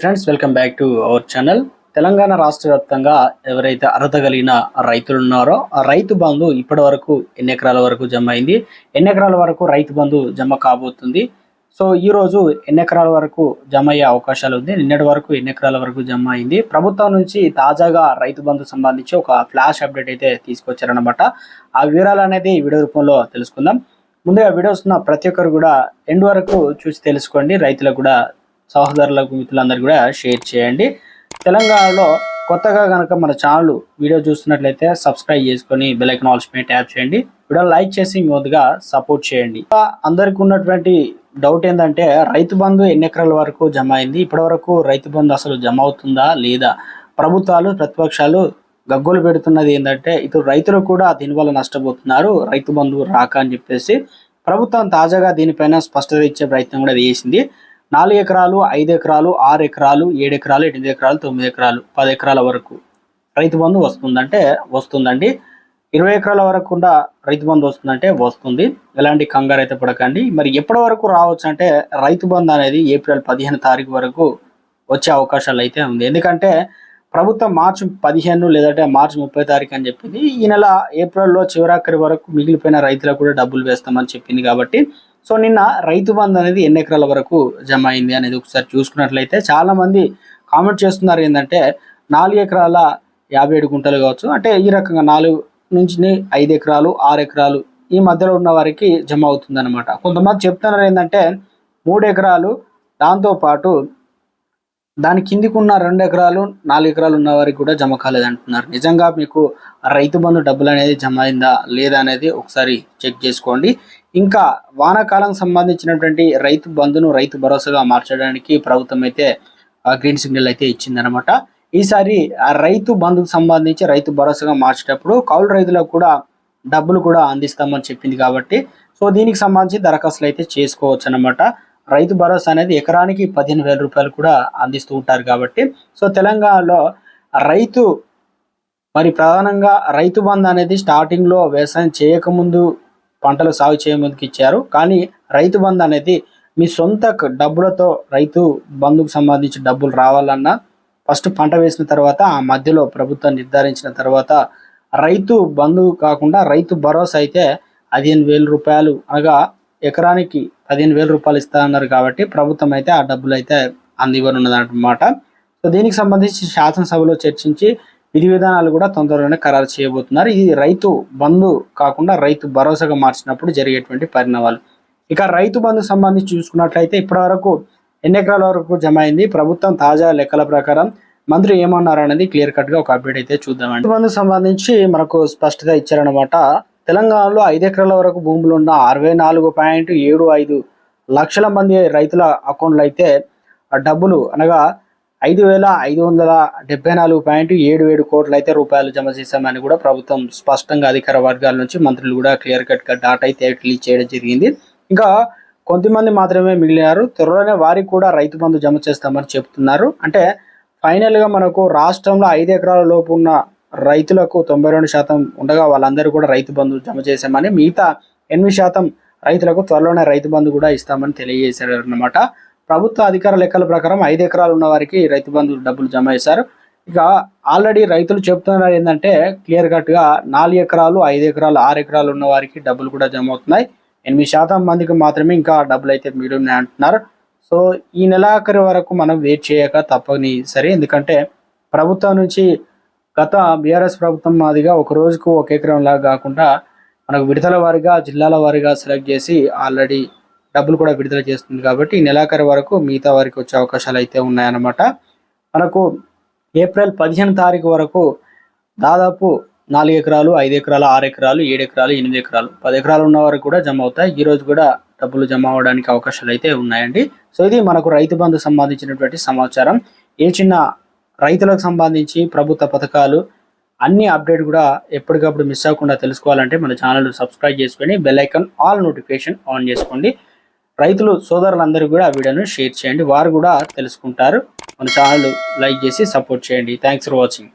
Friends welcome back to our channel Telangana రాష్ట్ర వ్యాప్తంగా ఎవరైతే అర్హత కలిగిన రైతులు ఉన్నారో ఆ రైతు బంధు ఇప్పటి వరకు ఎన్ని ఎకరాల వరకు జమ అయింది? ఎన్ని ఎకరాల వరకు రైతు బంధు జమ కాబోతుంది? సో ఈ రోజు ఎన్ని ఎకరాల వరకు జమ అయ్యే అవకాశాలు ఉంది? నిన్నటి వరకు ఎన్ని ఎకరాల వరకు జమ అయింది? ప్రభుత్వం నుంచి తాజాగా రైతు బంధు సంబంధించి ఒక ఫ్లాష్ అప్డేట్ అయితే తీసుకొచ్చారనమాట ఆ వివరాలు అనేది వీడియో రూపంలో తెలుసుకుందాం. ముందుగా వీడియోస్ ఉన్న ప్రతి ఒక్కరు కూడా ఎండ్ వరకు చూసి తెలుసుకోండి. రైతులకు కూడా సహోదరులకు మిత్రులందరూ కూడా షేర్ చేయండి. తెలంగాణలో కొత్తగా కనుక మన ఛానల్ వీడియో చూస్తున్నట్లయితే సబ్స్క్రైబ్ చేసుకొని బెల్ ఆల్స్ మీద ట్యాప్ చేయండి. వీడియో లైక్ చేసి ముందుగా సపోర్ట్ చేయండి. అందరికి ఉన్నటువంటి డౌట్ ఏంటంటే రైతు బంధు ఎన్ని ఎకరాల వరకు జమ అయింది? ఇప్పటి వరకు రైతు బంధు అసలు జమ అవుతుందా లేదా? ప్రభుత్వాలు ప్రతిపక్షాలు గగ్గోలు పెడుతున్నది ఏంటంటే ఇటు రైతులు కూడా దీనివల్ల నష్టపోతున్నారు రైతు బంధు రాక అని చెప్పేసి ప్రభుత్వం తాజాగా దీనిపైన స్పష్టత ఇచ్చే ప్రయత్నం కూడా చేసింది. నాలుగు ఎకరాలు ఐదు ఎకరాలు ఆరు ఎకరాలు ఏడు ఎకరాలు ఎనిమిది ఎకరాలు తొమ్మిది ఎకరాలు పది ఎకరాల వరకు రైతు బంధు వస్తుందంటే వస్తుందండి. ఇరవై ఎకరాల వరకు కూడా రైతు బంధు వస్తుందంటే వస్తుంది. ఎలాంటి కంగారు అయితే పడకండి. మరి ఎప్పటి వరకు రావచ్చు అంటే రైతు బంధు అనేది ఏప్రిల్ పదిహేను తారీఖు వరకు వచ్చే అవకాశాలు అయితే ఉంది. ఎందుకంటే ప్రభుత్వం మార్చి పదిహేను లేదంటే మార్చి ముప్పై తారీఖు అని చెప్పింది. ఈ నెల ఏప్రిల్లో చివరాఖరి వరకు మిగిలిపోయిన రైతులకు కూడా డబ్బులు వేస్తామని చెప్పింది కాబట్టి సో నిన్న రైతు బంధు అనేది ఎన్ని ఎకరాల వరకు జమ అయింది అనేది ఒకసారి చూసుకున్నట్లయితే చాలా మంది కామెంట్ చేస్తున్నారు ఏంటంటే నాలుగు ఎకరాల యాభై ఏడు గుంటలు కావచ్చు. అంటే ఈ రకంగా నాలుగు నుంచి ఐదు ఎకరాలు ఆరు ఎకరాలు ఈ మధ్యలో ఉన్న వారికి జమ అవుతుంది అనమాట కొంతమంది చెప్తున్నారు ఏంటంటే మూడు ఎకరాలు దాంతో పాటు దాని కిందికి ఉన్న రెండు ఎకరాలు నాలుగు ఎకరాలు ఉన్న వారికి కూడా జమ కాలేదు అంటున్నారు నిజంగా మీకు రైతు బంధు డబ్బులు అనేది జమ అయిందా లేదా అనేది ఒకసారి చెక్ చేసుకోండి. ఇంకా వానాకాలం సంబంధించినటువంటి రైతు బంధును రైతు భరోసాగా మార్చడానికి ప్రభుత్వం అయితే గ్రీన్ సిగ్నల్ అయితే ఇచ్చిందనమాట. ఈసారి ఆ రైతు బంధుకు సంబంధించి రైతు భరోసాగా మార్చేటప్పుడు కౌలు రైతులకు కూడా డబ్బులు కూడా అందిస్తామని చెప్పింది కాబట్టి సో దీనికి సంబంధించి దరఖాస్తులు అయితే చేసుకోవచ్చు అనమాట రైతు భరోసా అనేది ఎకరానికి పదిహేను వేల రూపాయలు కూడా అందిస్తూ ఉంటారు కాబట్టి సో తెలంగాణలో రైతు మరి ప్రధానంగా రైతు బంధు అనేది స్టార్టింగ్లో వ్యవసాయం చేయకముందు పంటలు సాగు చేయముందుకు ఇచ్చారు. కానీ రైతు బంధు అనేది మీ సొంత డబ్బులతో రైతు బంధుకు సంబంధించి డబ్బులు రావాలన్నా ఫస్ట్ పంట వేసిన తర్వాత ఆ మధ్యలో ప్రభుత్వం నిర్ధారించిన తర్వాత రైతు బంధు కాకుండా రైతు భరోసా అయితే పదిహేను వేల రూపాయలు అనగా ఎకరానికి పదిహేను వేల రూపాయలు ఇస్తారన్నారు కాబట్టి ప్రభుత్వం అయితే ఆ డబ్బులు అయితే అందివ్వను అనమాట సో దీనికి సంబంధించి శాసనసభలో చర్చించి విధి విధానాలు కూడా తొందరలోనే ఖరారు చేయబోతున్నారు. ఇది రైతు బంధు కాకుండా రైతు భరోసాగా మార్చినప్పుడు జరిగేటువంటి పరిణామాలు. ఇక రైతు బంధు సంబంధించి చూసుకున్నట్లయితే ఇప్పటి వరకు ఎన్ని ఎకరాల వరకు జమ అయింది? ప్రభుత్వం తాజా లెక్కల ప్రకారం మంత్రి ఏమన్నారు అనేది క్లియర్ కట్గా ఒక అప్డేట్ అయితే చూద్దామండి. రైతు బంధు సంబంధించి మనకు స్పష్టత ఇచ్చారనమాట తెలంగాణలో ఐదు ఎకరాల వరకు భూములు ఉన్న అరవై నాలుగు పాయింట్ ఏడు ఐదు లక్షల మంది రైతుల అకౌంట్లు అయితే డబ్బులు అనగా ఐదు వేల ఐదు వందల డెబ్బై నాలుగు పాయింట్ ఏడు ఏడు కోట్లు అయితే రూపాయలు జమ చేశామని కూడా ప్రభుత్వం స్పష్టంగా అధికార వర్గాల నుంచి మంత్రులు కూడా క్లియర్ కట్గా డాటా అయితే రిలీజ్ చేయడం జరిగింది. ఇంకా కొంతమంది మాత్రమే మిగిలినారు. త్వరలోనే వారికి కూడా రైతు బంధు జమ చేస్తామని చెప్తున్నారు. అంటే ఫైనల్గా మనకు రాష్ట్రంలో ఐదు ఎకరాల లోపు ఉన్న రైతులకు తొంభై రెండు శాతం ఉండగా వాళ్ళందరూ కూడా రైతు బంధు జమ చేశామని మిగతా ఎనిమిది శాతం రైతులకు త్వరలోనే రైతు బంధు కూడా ఇస్తామని తెలియజేశారు అన్నమాట ప్రభుత్వ అధికార లెక్కల ప్రకారం ఐదు ఎకరాలు ఉన్న వారికి రైతు బంధు డబ్బులు జమ చేశారు. ఇక ఆల్రెడీ రైతులు చెప్తున్నారు ఏంటంటే క్లియర్ కట్గా నాలుగు ఎకరాలు ఐదు ఎకరాలు ఆరు ఎకరాలు ఉన్న వారికి డబ్బులు కూడా జమ అవుతున్నాయి. ఎనిమిది శాతం మందికి మాత్రమే ఇంకా డబ్బులు అయితే మిగిలి ఉన్నాయి అంటున్నారు. సో ఈ నెలాఖరి వరకు మనం వెయిట్ చేయక తప్పని సరే ఎందుకంటే ప్రభుత్వం నుంచి గత బీఆర్ఎస్ ప్రభుత్వం మాదిగా ఒక రోజుకు ఒక ఎకరం లాగా కాకుండా మనకు విడతల వారిగా జిల్లాల వారిగా సెలెక్ట్ చేసి ఆల్రెడీ డబ్బులు కూడా విడుదల చేస్తుంది కాబట్టి నెలాఖరు వరకు మిగతా వారికి వచ్చే అవకాశాలు అయితే ఉన్నాయన్నమాట. మనకు ఏప్రిల్ పదిహేను తారీఖు వరకు దాదాపు నాలుగు ఎకరాలు ఐదు ఎకరాలు ఆరు ఎకరాలు ఏడు ఎకరాలు ఎనిమిది ఎకరాలు పది ఎకరాలు ఉన్న వారికి కూడా జమ అవుతాయి. ఈ రోజు కూడా డబ్బులు జమ అవడానికి అవకాశాలు అయితే ఉన్నాయండి. సో ఇది మనకు రైతు బంధు సంబంధించినటువంటి సమాచారం. ఏ చిన్న రైతులకు సంబంధించి ప్రభుత్వ పథకాలు అన్ని అప్డేట్ కూడా ఎప్పటికప్పుడు మిస్ అవ్వకుండా తెలుసుకోవాలంటే మన ఛానల్ సబ్స్క్రైబ్ చేసుకొని bell icon all notification on చేసుకోండి. రైతులు సోదరులందరూ కూడా ఆ వీడియోను షేర్ చేయండి. వారు కూడా తెలుసుకుంటారు. మన ఛానల్ లైక్ చేసి సపోర్ట్ చేయండి. Thanks for watching